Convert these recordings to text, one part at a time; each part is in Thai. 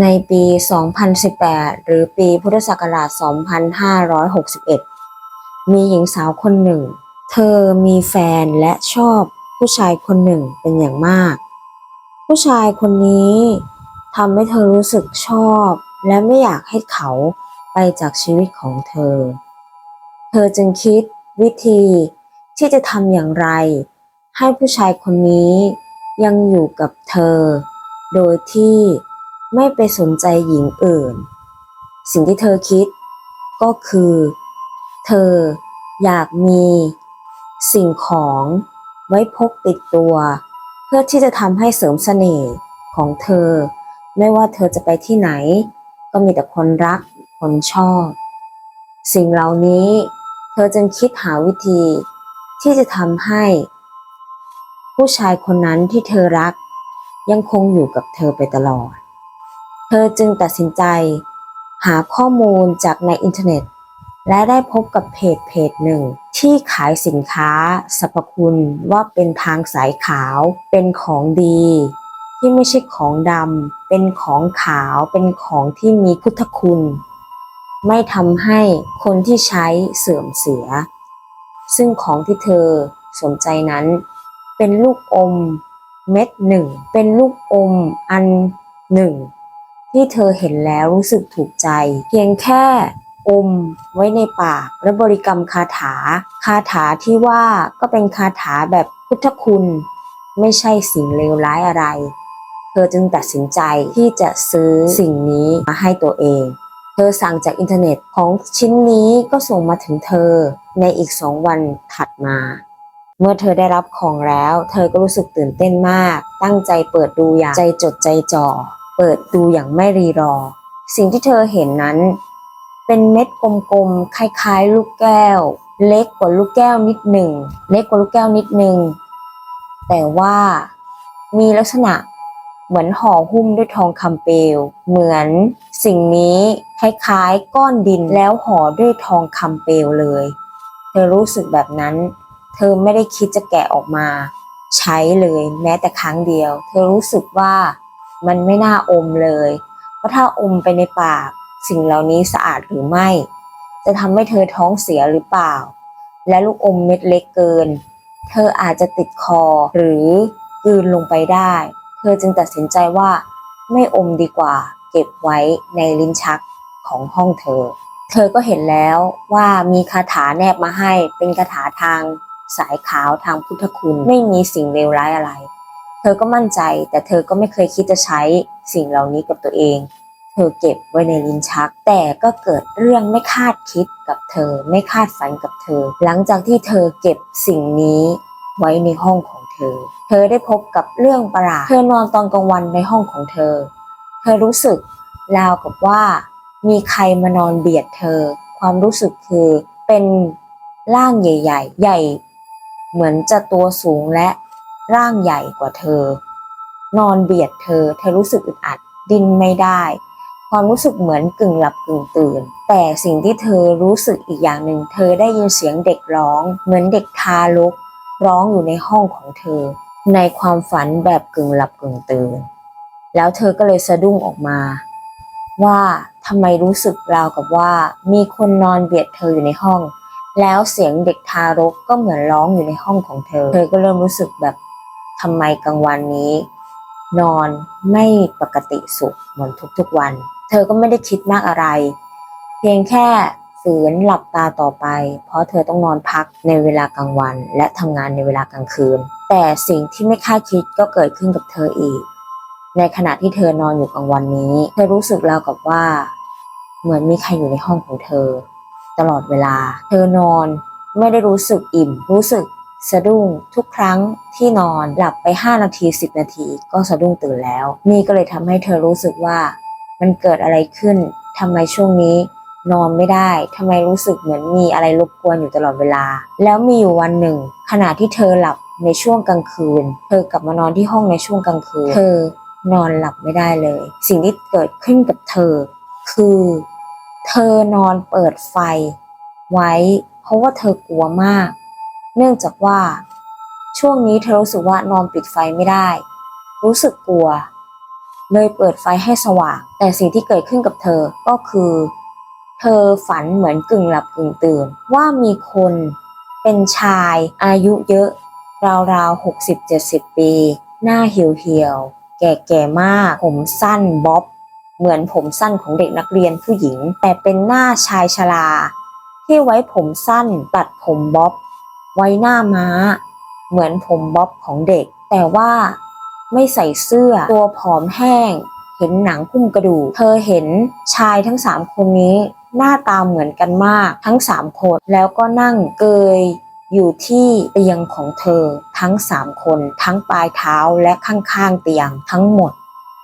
ในปี 2018 หรือปีพุทธศักราช 2561 มีหญิงสาวคนหนึ่ง เธอมีแฟนและชอบผู้ชายคนหนึ่งเป็นอย่างมาก ผู้ชายคนนี้ทำให้เธอรู้สึกชอบและไม่อยากให้เขาไปจากชีวิตของเธอ เธอจึงคิดวิธีที่จะทำอย่างไร ให้ผู้ชายคนนี้ยังอยู่กับเธอ โดยที่ ไม่ไปสนใจหญิงอื่น สิ่งที่เธอคิดก็คือ เธออยากมีสิ่งของไว้พกติดตัว เพื่อที่จะทำให้เสริมเสน่ห์ของเธอ ไม่ว่าเธอจะไปที่ไหน ก็มีแต่คนรักคนชอบ สิ่งเหล่านี้ เธอจึงคิดหาวิธีที่จะทำให้ ผู้ชายคนนั้นที่เธอรักยังคงอยู่กับเธอไปตลอด เธอจึงตัดสินใจ หาข้อมูลจากในอินเทอร์เน็ต และได้พบกับเพจเพจหนึ่ง ที่ขายสินค้าสรรพคุณว่าเป็นทางสายขาวเป็นของดี ที่ไม่ใช่ของดำเป็นของขาวเป็นของที่มีพุทธคุณ ไม่ทำให้คนที่ใช้เสื่อมเสีย ซึ่งของที่เธอสนใจนั้น เป็นลูกอมเม็ดหนึ่งเป็นลูกอมอันหนึ่ง ที่เธอเห็นแล้วรู้สึกถูกใจ เพียงแค่อมไว้ในปากและบริกรรมคาถา คาถาที่ว่าก็เป็นคาถาแบบพุทธคุณ ไม่ใช่สิ่งเลวร้ายอะไร เธอจึงตัดสินใจที่จะซื้อสิ่งนี้มาให้ตัวเอง เธอสั่งจากอินเทอร์เน็ตของชิ้นนี้ก็ส่งมาถึงเธอในอีกสองวันถัดมา เมื่อเธอได้รับของแล้ว เธอก็รู้สึกตื่นเต้นมาก ตั้งใจเปิดดูอย่างใจจดใจจ่อ เปิดดูอย่างไม่รีรอ สิ่งที่เธอเห็นนั้น เป็นเม็ดกลมๆ คล้ายๆ ลูกแก้ว เล็กกว่าลูกแก้วนิดหนึ่ง เล็กกว่าลูกแก้วนิดหนึ่ง แต่ว่ามีลักษณะเหมือนห่อหุ้มด้วยทองคำเปลว เหมือนสิ่งนี้คล้ายๆ ก้อนดินแล้วห่อด้วยทองคำเปลวเลย เธอรู้สึกแบบนั้น เธอไม่ได้คิดจะแกะออกมา ใช้เลยแม้แต่ครั้งเดียว เธอรู้สึกว่า มันไม่น่าอมเลย เพราะถ้าอมไปในปาก สิ่งเหล่านี้สะอาดหรือไม่ จะทำให้เธอท้องเสียหรือเปล่า และลูกอมเม็ดเล็กเกิน เธออาจจะติดคอหรือกลืนลงไปได้ เธอจึงตัดสินใจว่า ไม่อมดีกว่า เก็บไว้ในลิ้นชักของห้องเธอ เธอก็เห็นแล้วว่ามีคาถาแนบมาให้เป็นคาถาทางสายขาวทางพุทธคุณไม่มีสิ่งเลวร้ายอะไร ธอก็มั่นใจแต่เธอก็ไม่เคยคิดจะใช้สิ่งเหล่านี้กับตัวเอง เธอเก็บไว้ในลิ้นชัก แต่ก็เกิดเรื่องไม่คาดคิดกับเธอ ไม่คาดฝันกับเธอ หลังจากที่เธอเก็บสิ่งนี้ไว้ในห้องของเธอ เธอได้พบกับเรื่องประหลาด เธอนอนตอนกลางวันในห้องของเธอ เธอรู้สึกราวกับว่า มีใครมานอนเบียดเธอ ความรู้สึกคือเป็นร่างใหญ่ ๆ ใหญ่ เหมือนจะตัวสูงและ ร่างใหญ่กว่าเธอ นอนเบียดเธอ เธอรู้สึกอึดอัด ดิ้นไม่ได้ ความรู้สึกเหมือนกึ่งหลับกึ่งตื่น แต่สิ่งที่เธอรู้สึกอีกอย่างหนึ่ง เธอได้ยินเสียงเด็กร้อง เหมือนเด็กทารก ร้องอยู่ในห้องของเธอ ในความฝันแบบกึ่งหลับกึ่งตื่น แล้วเธอก็เลยสะดุ้งออกมา ว่าทำไมรู้สึกราวกับว่า มีคนนอนเบียดเธออยู่ในห้อง แล้วเสียงเด็กทารกก็เหมือนร้องอยู่ในห้องของเธอ เธอก็เริ่มรู้สึกแบบ ทำไมกลางวันนี้ นอนไม่ปกติสุขเหมือนทุกๆวัน เธอก็ไม่ได้คิดมากอะไร เพียงแค่ฝืนหลับตาต่อไป เพราะเธอต้องนอนพักในเวลากลางวัน และทำงานในเวลากลางคืน แต่สิ่งที่ไม่คาดคิดก็เกิดขึ้นกับเธออีก ในขณะที่เธอนอนอยู่กลางวันนี้ เธอรู้สึกราวกับว่า เหมือนมีใครอยู่ในห้องของเธอ ตลอดเวลา เธอนอนไม่ได้รู้สึกอิ่ม รู้สึก สะดุ้งทุกครั้งที่นอนหลับไป 5 นาที 10 นาทีก็สะดุ้งตื่นแล้ว นี่ก็เลยทำให้เธอรู้สึกว่า มันเกิดอะไรขึ้นทำไมช่วงนี้ นอนไม่ได้ทำไมรู้สึกเหมือนมีอะไรรบกวนอยู่ตลอดเวลา แล้วมีอยู่วันหนึ่ง ขณะที่เธอหลับในช่วงกลางคืน เธอกลับมานอนที่ห้องในช่วงกลางคืน เธอนอนหลับไม่ได้เลย สิ่งที่เกิดขึ้นกับเธอ คือ เธอนอนเปิดไฟ ไว้ เพราะว่าเธอกลัวมาก เนื่องจากว่า ช่วงนี้เธอรู้สึกว่านอนปิดไฟไม่ได้ รู้สึกกลัว เลยเปิดไฟให้สว่าง แต่สิ่งที่เกิดขึ้นกับเธอก็คือ เธอฝันเหมือนกึ่งหลับกึ่งตื่น ว่ามีคนเป็นชายอายุเยอะ ราวๆหกสิบเจ็ดสิบปี หน้าเหี่ยวๆ แก่ๆมาก ผมสั้นบ๊อบเหมือนผมสั้นของเด็กนักเรียนผู้หญิง แต่เป็นหน้าชายชราที่ไว้ผมสั้นตัดผมบ๊อบ ไว้หน้าม้า เหมือนผมบ๊อบของเด็ก แต่ว่าไม่ใส่เสื้อตัวผอมแห้ง เห็นหนังหุ้มกระดูกเธอเห็นชายทั้งสามคนนี้หน้าตาเหมือนกันมากทั้งสามคนแล้วก็นั่งเกยอยู่ที่เตียงของเธอทั้งสามคนทั้งปลายเท้าและข้างๆเตียงทั้งหมด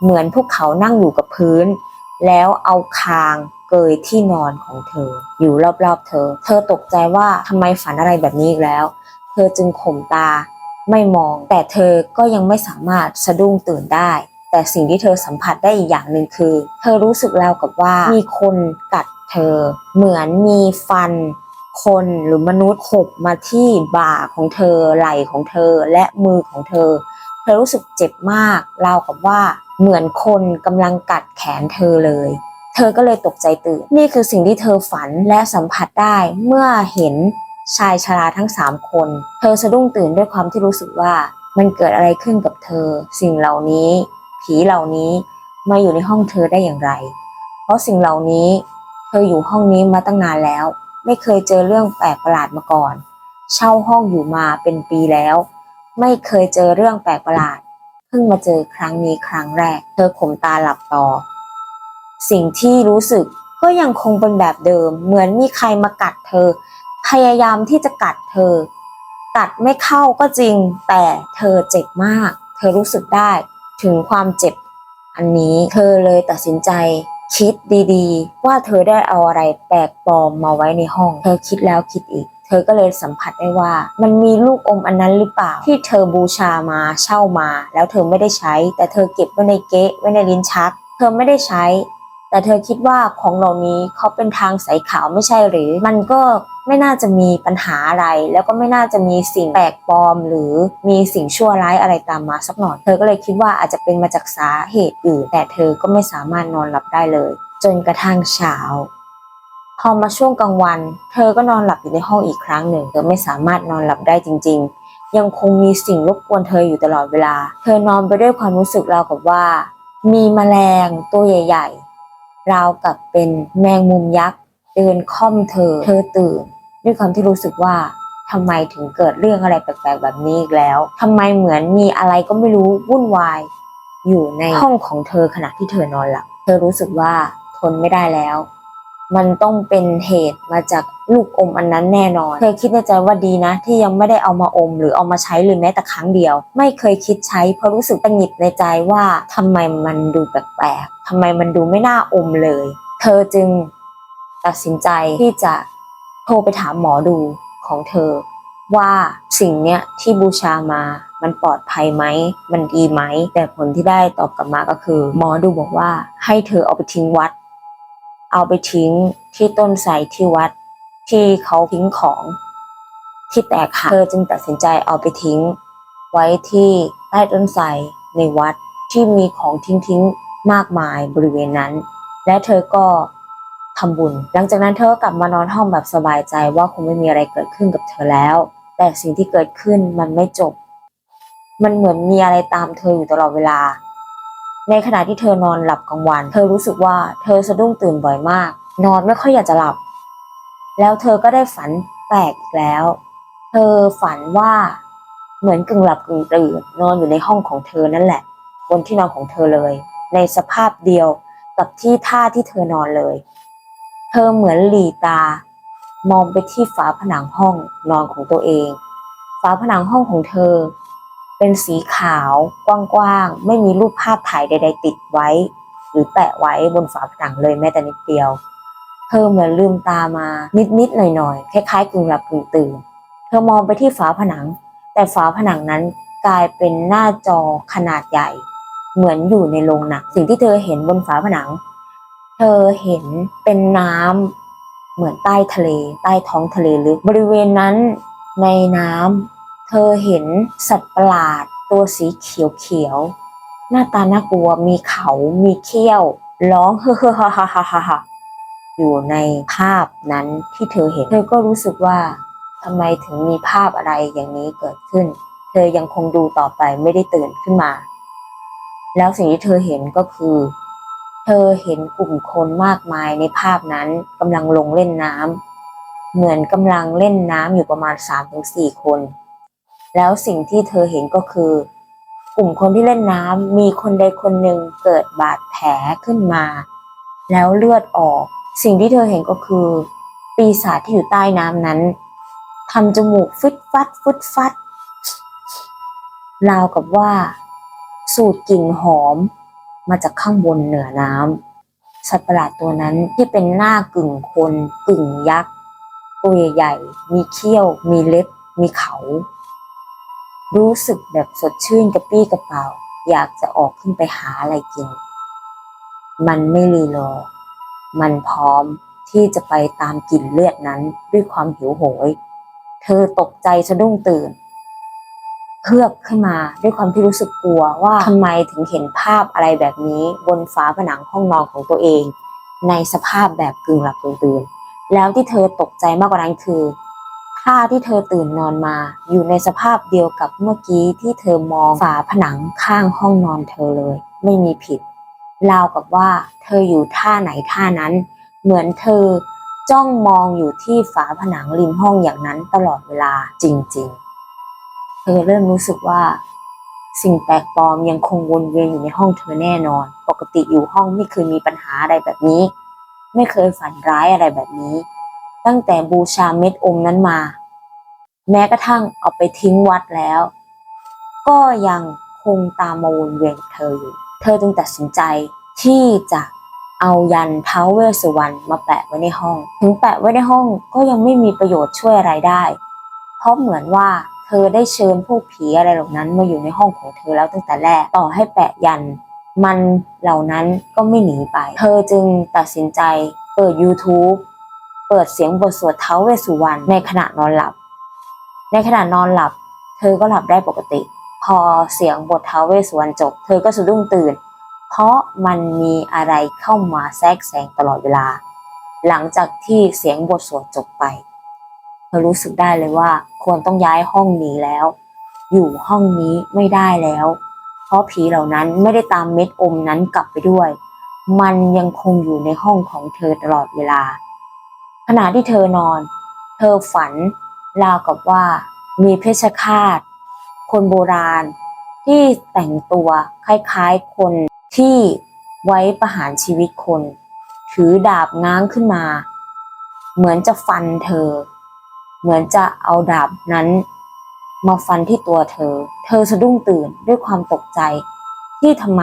เหมือนพวกเขานั่งอยู่กับพื้น แล้วเอาคาง เกยที่นอนของเธอ อยู่รอบๆเธอ เธอตกใจว่าทำไมฝันอะไรแบบนี้อีกแล้ว เธอจึงข่มตาไม่มอง แต่เธอก็ยังไม่สามารถสะดุ้งตื่นได้ แต่สิ่งที่เธอสัมผัสได้อีกอย่างหนึ่งคือ เธอรู้สึกแล้วกับว่ามีคนกัดเธอ เหมือนมีฟันคนหรือมนุษย์ขบมาที่บ่าของเธอไหล่ของเธอและมือของเธอ เธอรู้สึกเจ็บมากราวกับว่าเหมือนคนกำลังกัดแขนเธอเลย เธอก็เลยตกใจตื่น นี่คือสิ่งที่เธอฝันและสัมผัสได้เมื่อเห็นชายชราทั้งสามคน เธอสะดุ้งตื่นด้วยความที่รู้สึกว่ามันเกิดอะไรขึ้นกับเธอ สิ่งเหล่านี้ ผีเหล่านี้มาอยู่ในห้องเธอได้อย่างไร เพราะสิ่งเหล่านี้ เธออยู่ห้องนี้มาตั้งนานแล้ว ไม่เคยเจอเรื่องแปลกประหลาดมาก่อน เช่าห้องอยู่มาเป็นปีแล้ว ไม่เคยเจอเรื่องแปลกประหลาด เพิ่งมาเจอครั้งนี้ครั้งแรก เธอข่มตาหลับต่อ สิ่งที่รู้สึกก็ยังคงเป็นแบบเดิม เหมือนมีใครมากัดเธอ พยายามที่จะกัดเธอ กัดไม่เข้าก็จริง แต่เธอเจ็บมาก เธอรู้สึกได้ถึงความเจ็บ อันนี้เธอเลยตัดสินใจคิดดีๆ ว่าเธอได้เอาอะไรแปลกปลอมมาไว้ในห้อง เธอคิดแล้วคิดอีก เธอก็เลยสัมผัสได้ว่า มันมีลูกอมอันนั้นหรือเปล่า ที่เธอบูชามาเช่ามา แล้วเธอไม่ได้ใช้ แต่เธอเก็บไว้ในเก๊ะไว้ในลิ้นชัก เธอไม่ได้ใช้ แต่เธอคิดว่าของเหล่านี้เขาเป็นทางสายขาวไม่ใช่หรือ มันก็ไม่น่าจะมีปัญหาอะไร แล้วก็ไม่น่าจะมีสิ่งแปลกปลอม หรือมีสิ่งชั่วร้ายอะไรตามมาสักหน่อย เธอก็เลยคิดว่าอาจจะเป็นมาจากสาเหตุอื่น แต่เธอก็ไม่สามารถนอนหลับได้เลย จนกระทั่งเช้าพอมาช่วงกลางวัน เธอก็นอนหลับอยู่ในห้องอีกครั้งหนึ่งเธอไม่สามารถนอนหลับได้จริง ๆ ยังคงมีสิ่งรบกวนเธออยู่ตลอดเวลา เธอนอนไปด้วยความรู้สึกราวกับว่า มีแมลงตัวใหญ่ ราวกับเป็นแมงมุมยักษ์เดินค่อมเธอ เธอตื่น ด้วยความที่รู้สึกว่าทำไมถึงเกิดเรื่องอะไรแปลกๆแบบนี้อีกแล้วทำไมเหมือนมีอะไรก็ไม่รู้วุ่นวาย อยู่ในห้องของเธอขณะที่เธอนอนหลับ เธอรู้สึกว่าทนไม่ได้แล้ว มันต้องเป็นเหตุมาจากลูกอมอันนั้นแน่นอนเธอคิดในใจว่าดีนะ ที่ยังไม่ได้เอามาอม หรือเอามาใช้เลยแม้แต่ครั้งเดียว ไม่เคยคิดใช้เพราะรู้สึกตังหิดในใจว่าทำไมมันดูแปลกๆทำไมมันดูไม่น่าอมเลย เธอจึงตัดสินใจที่จะโทรไปถามหมอดูของเธอ ว่าสิ่งเนี้ยที่บูชามามันปลอดภัยไหม มันดีไหม แต่ผลที่ได้ตอบกลับมาก็คือ หมอดูบอกว่าให้เธอเอาไปทิ้งวัด เอาไปทิ้งที่ต้นไทรที่วัดที่เขาทิ้งของที่แตกหักเธอจึงตัดสินใจเอาไปทิ้ง ไว้ที่ใต้ต้นไทรในวัดที่มีของทิ้งทิ้งๆมากมายบริเวณนั้น และเธอก็ทำบุญ หลังจากนั้นเธอก็กลับมานอนห้องแบบสบายใจว่าคงไม่มีอะไรเกิดขึ้นกับเธอแล้ว แต่สิ่งที่เกิดขึ้นมันไม่จบ มันเหมือนมีอะไรตามเธออยู่ตลอดเวลา ในขณะที่เธอนอนหลับกลางวัน เธอรู้สึกว่าเธอสะดุ้งตื่นบ่อยมาก นอนไม่ค่อยอยากจะหลับ แล้วเธอก็ได้ฝันแปลกอีกแล้ว เธอฝันว่าเหมือนกึ่งหลับกึ่งตื่นนอนอยู่ในห้องของเธอนั่นแหละ บนที่นอนของเธอเลย ในสภาพเดียวกับที่ท่าที่เธอนอนเลย เธอเหมือนหลีตา มองไปที่ฝาผนังห้องนอนของตัวเอง ฝาผนังห้องของเธอ เป็นสีขาวกว้างๆ ไม่มีรูปภาพถ่ายใด ๆ ติดไว้ หรือแปะไว้บนฝาผนังเลยแม้แต่นิดเดียว เธอเหมือนลืมตามานิดๆหน่อยๆ คล้ายๆกึ่งหลับกึ่งตื่น เธอมองไปที่ฝาผนัง แต่ฝาผนังนั้นกลายเป็นหน้าจอขนาดใหญ่ เหมือนอยู่ในโรงหนังสิ่งที่เธอเห็นบนฝาผนัง เธอเห็นเป็นน้ำเหมือนใต้ทะเล ใต้ท้องทะเลลึกบริเวณนั้นในน้ำ เธอเห็นสัตว์ประหลาดตัวสีเขียวๆ หน้าตาน่ากลัวมีเขามีเขี้ยว ร้องเฮ้อเฮ้อฮ่าฮ่าฮ่าฮ่าฮ่าอยู่ในภาพนั้นที่เธอเห็น เธอก็รู้สึกว่าทำไมถึงมีภาพอะไรอย่างนี้เกิดขึ้น เธอยังคงดูต่อไปไม่ได้ตื่นขึ้นมา แล้วสิ่งที่เธอเห็นก็คือ เธอเห็นกลุ่มคนมากมายในภาพนั้นกำลังลงเล่นน้ำเหมือนกำลังเล่นน้ำอยู่ประมาณ3-4คน แล้วสิ่งที่เธอเห็นก็คือกลุ่มคนที่เล่นน้ำมีคนใดคนหนึ่งเกิดบาดแผลขึ้นมา แล้วเลือดออก สิ่งที่เธอเห็นก็คือ ปีศาจที่อยู่ใต้น้ำนั้นทำจมูกฟึดฟัดฟึดฟัดราวกับว่า สูดกลิ่นหอม มาจากข้างบนเหนือน้ำสัตว์ประหลาดตัวนั้นที่เป็นหน้ากึ่งคนกึ่งยักษ์ ตัวใหญ่ มีเขี้ยว มีเล็บ มีเขา รู้สึกแบบสดชื่นกระปี้กระเป๋า อยากจะออกขึ้นไปหาอะไรกิน มันไม่รีรอ มันพร้อมที่จะไปตามกลิ่นเลือดนั้นด้วยความหิวโหย เธอตกใจสะดุ้งตื่นเฮือกขึ้นมาด้วยความที่รู้สึกกลัวว่าทำไมถึงเห็นภาพอะไรแบบนี้บนฝาผนังห้องนอนของตัวเอง ในสภาพแบบกึ่งหลับกึ่งตื่น แล้วที่เธอตกใจมากกว่านั้นคือ ท่าที่เธอตื่นนอนมา อยู่ในสภาพเดียวกับเมื่อกี้ที่เธอมองฝาผนังข้างห้องนอนเธอเลย ไม่มีผิดราวกับว่า เธออยู่ท่าไหนท่านั้น เหมือนเธอจ้องมองอยู่ที่ฝาผนังริมห้องอย่างนั้นตลอดเวลาจริงๆ เธอเริ่มรู้สึกว่า สิ่งแปลกปลอมยังคงวนเวียนอยู่ในห้องเธอแน่นอน ปกติอยู่ห้องไม่เคยมีปัญหาอะไรแบบนี้ ไม่เคยฝันร้ายอะไรแบบนี้ ตั้งแต่บูชาเม็ดอมนั้นมา แม้กระทั่งเอาไปทิ้งวัดแล้ว ก็ยังคงตามมาวนเวียนเธออยู่ เธอจึงตัดสินใจที่จะเอายันท้าเวสสุวรรณมาแปะไว้ในห้อง ถึงแปะไว้ในห้องก็ยังไม่มีประโยชน์ช่วยอะไรได้ เพราะเหมือนว่าเธอได้เชิญพวกผีอะไรเหล่านั้นมาอยู่ในห้องของเธอแล้วตั้งแต่แรกต่อให้แปะยัน มันเหล่านั้นก็ไม่หนีไป เธอจึงตัดสินใจเปิด YouTube เปิดเสียงบทสวดเท้าเวสุวรรณในขณะนอนหลับ ในขณะนอนหลับ เธอก็หลับได้ปกติ พอเสียงบทเท้าเวสุวรรณจบ เธอก็สะดุ้งตื่น เพราะมันมีอะไรเข้ามาแทรกแซงตลอดเวลา หลังจากที่เสียงบทสวดจบไป เธอรู้สึกได้เลยว่า ควรต้องย้ายห้องนี้แล้ว อยู่ห้องนี้ไม่ได้แล้ว เพราะผีเหล่านั้นไม่ได้ตามเม็ดอมนั้นกลับไปด้วย มันยังคงอยู่ในห้องของเธอตลอดเวลา ณะที่เธอนอน เธอฝันราวกับว่ามีเพชฌฆาต คนโบราณ ที่แต่งตัวคล้ายๆคนที่ไว้ประหารชีวิตคน ถือดาบง้างขึ้นมา เหมือนจะฟันเธอ เหมือนจะเอาดาบนั้น มาฟันที่ตัวเธอ เธอสะดุ้งตื่นด้วยความตกใจ ที่ทำไม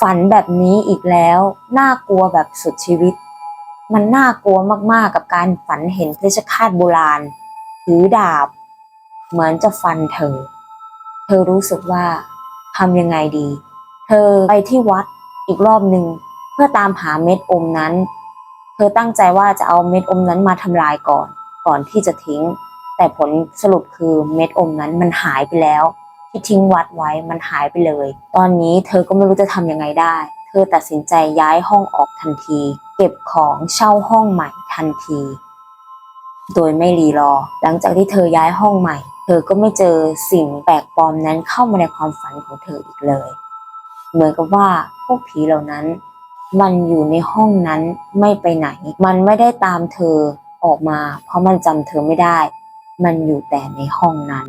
ฝันแบบนี้อีกแล้ว น่ากลัวแบบสุดชีวิต มันน่ากลัวมากๆกับการฝันเห็นเพชฌฆาตโบราณ ถือดาบ เหมือนจะฟันเธอ เธอรู้สึกว่าทำยังไงดี เธอไปที่วัดอีกรอบหนึ่งเพื่อตามหาเม็ดอมนั้น เธอตั้งใจว่าจะเอาเม็ดอมนั้นมาทำลายก่อน ก่อนที่จะทิ้ง แต่ผลสรุปคือเม็ดอมนั้นมันหายไปแล้ว ที่ทิ้งวัดไว้มันหายไปเลย ตอนนี้เธอก็ไม่รู้จะทำยังไงได้ เธอตัดสินใจย้ายห้องออกทันที เก็บของเช่าห้องใหม่ทันที โดยไม่รีรอ หลังจากที่เธอย้ายห้องใหม่ เธอก็ไม่เจอสิ่งแปลกปลอมนั้นเข้ามาในความฝันของเธออีกเลย เหมือนกับว่าพวกผีเหล่านั้น มันอยู่ในห้องนั้นไม่ไปไหน มันไม่ได้ตามเธอออกมา เพราะมันจำเธอไม่ได้ มันอยู่แต่ในห้องนั้น